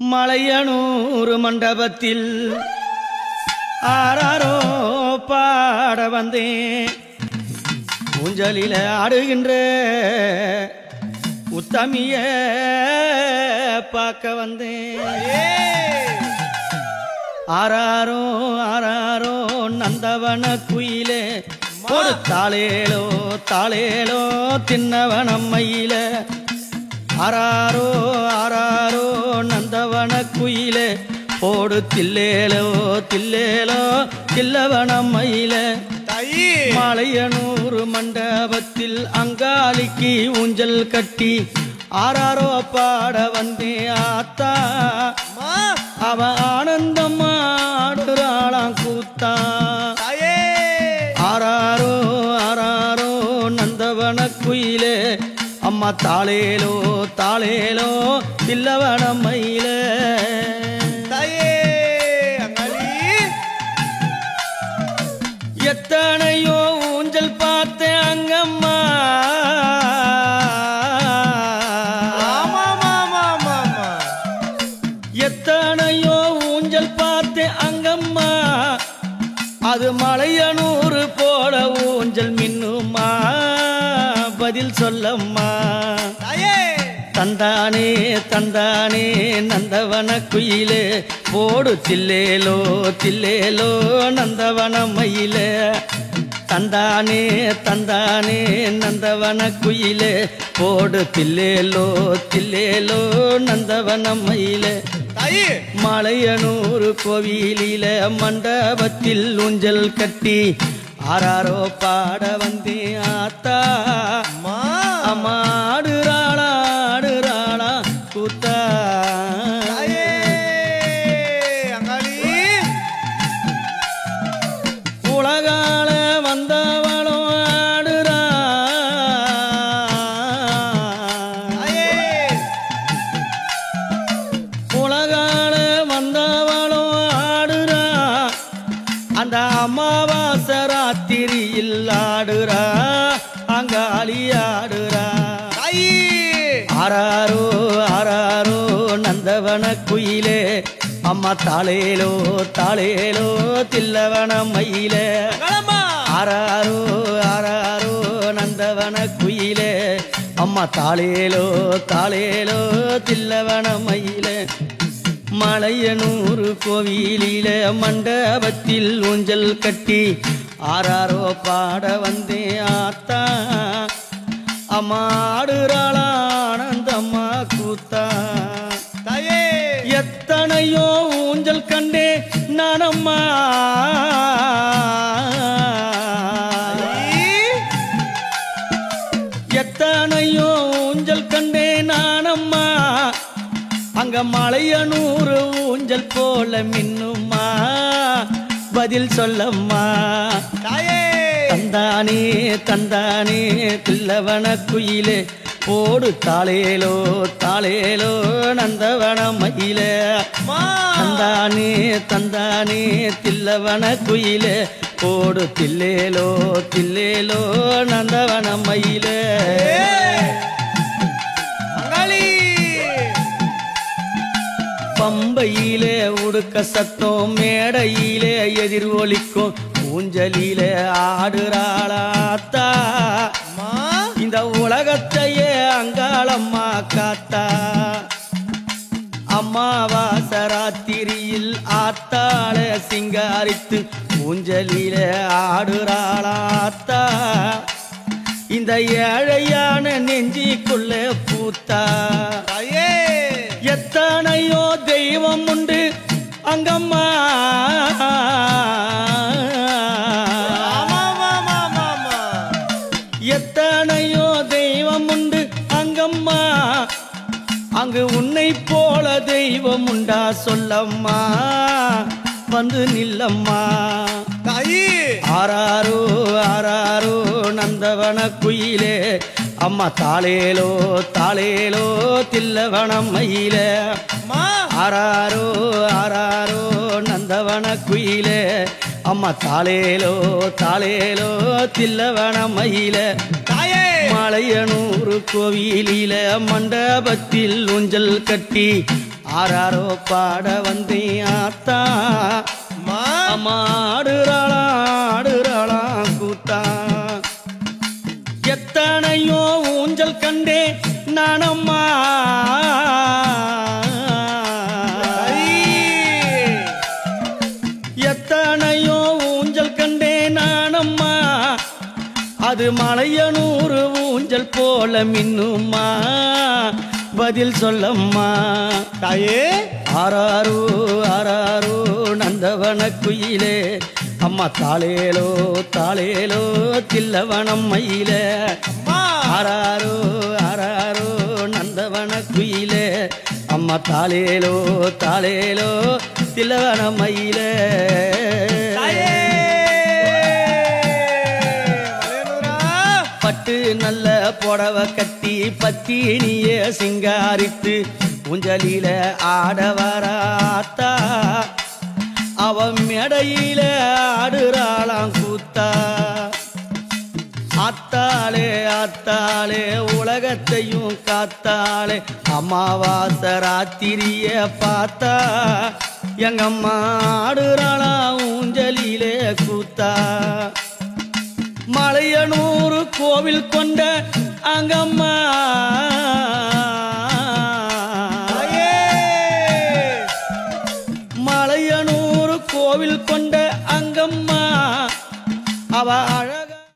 மலையனூர் மண்டபத்தில் ஆராரோ பாட வந்தேன். ஊஞ்சலில் ஆடுகின்ற உத்தமிய பார்க்க வந்தேன். ஆராரோ ஆராரோ நந்தவன குயிலே ஒரு தாளேலோ தாளேலோ தின்னவனம் மயில. ஆராரோ ஆராரோ குயிலே போடு தில்லேலோ தில்லேலோ தில்லவனம் மயில மாலையனூர் மண்டபத்தில் அங்காளிக்கு ஊஞ்சல் கட்டி ஆராரோ பாட வந்தே ஆத்தா. அவ ஆனந்தம் ஆடுறாளாம் கூத்தா. தாயே! ஆராரோ ஆராரோ நந்தவன குயிலே அம்மா தாளேலோ தாளேலோ தில்லவன மயிலே எத்தனையோ ஊஞ்சல் பார்த்தேன் அங்கம்மா. எத்தனையோ ஊஞ்சல் பார்த்தேன் அங்கம்மா. அது மலையனூறு போல ஊஞ்சல் மின்னுமா. பதில் சொல்லம்மா. தந்தானே தந்தானே நந்தவன குயிலே. போடு தில்லேலோ தில்லேலோ நந்தவன மயிலே. தந்தானே தந்தானே நந்தவன குயிலே. போடு தில்லேலோ தில்லேலோ நந்தவன மயிலே. மலையனூர் கோவிலில மண்டபத்தில் ஊஞ்சல் கட்டி ஆராரோ பாட வந்தே. உலகால வந்தவளும் ஆடுறா. உலகால வந்தவளும் ஆடுறா. அந்த அமாவாசை ராத்திரியில் ஆடுறா. அங்காளி ஆடுறா தாயி ஆராரோ ஆராரோ நந்தவன குயிலே. அம்மா தாளேலோ தாளேலோ தில்லவன மயிலே. ஆராரோ ஆராரோ நந்தவன குயிலே. அம்மா தாளேலோ தாளேலோ தில்லவன மயிலே. மலையனூர் கோவிலில மண்டபத்தில் ஊஞ்சல் கட்டி ஆராரோ பாட வந்தே ஆத்தா. அம்மாடுறாளா எத்தனையோ ஊஞ்சல் கண்டே நானம்மா. அங்க மலையனூறு ஊஞ்சல் போல மின்னுமா பதில் சொல்லம்மா. தந்தானே தந்தானே தில்லவன குயிலே. போடு தாளேலோ தாளேலோ நந்தவன மயிலே. தந்தானே தந்தானே தில்லவன குயிலே. போடு தில்லேலோ தில்லேலோ நந்தவன மயிலே. பம்பையிலே உடுக்க சத்தம் மேடையிலே எதிர் ஒலிக்கும் ஊஞ்சலிலே ஆடுறாளாத்தா இந்த உலகத்தையே அங்காளம்மா காத்தா. அம்மாவாச ராத்திரியில் ஆத்தாள சிங்காரித்து ஊஞ்சலில ஆடுறாளாத்தா இந்த ஏழையான நெஞ்சிக்குள்ள பூத்தா. எத்தனையோ தெய்வம் உண்டு அங்கம்மா. எத்தனையோ தெய்வம் உண்டு அங்கம்மா. அங்கு உன்னை போல தெய்வம் உண்டா சொல்லம்மா. வந்து நில்லம்மா. தாயி! ஆராரோ ஆராரோ நந்தவன குயிலே. அம்மா தாளேலோ தாளேலோ தில்லவனம் மயிலே. ஆராரோ ஆராரோ நந்தவன குயிலே. அம்மா தாளேலோ தாளேலோ தில்லவன மயிலே. தாயே கோவிலில மண்டபத்தில் ஊஞ்சல் கட்டி ஆறாரோ பாட வந்தேன் ஆத்தா. அம்மா ஆடுறாளா கூத்தா. எத்தனையோ ஊஞ்சல் கண்டே நானம்மா அது மலையனூறு ஊஞ்சல் போல மின்னுமா? பதில் சொல்லம்மா. தாயே. ஆராரோ ஆராரோ நந்தவன குயிலே அம்மா தாளேலோ தாளேலோ தில்லவனம் மயிலே. ஆராரோ ஆராரோ நந்தவன குயிலே அம்மா தாளேலோ தாளேலோ தில்லவனம் மயிலே. புடவ கட்டி பத்தினிய சிங்காரித்து ஊஞ்சலில ஆட வராத்தா. அவ மேடையில ஆடுறாளாம் கூத்தா. ஆத்தாளே ஆத்தாளே உலகத்தையும் காத்தாளே அமாவாச ராத்திரிய பார்த்தா. எங்கம்மா ஆடுறாளா ஊஞ்சலிலே கூத்தா. மலையனூர் கோவில் கொண்ட அங்கம்மா.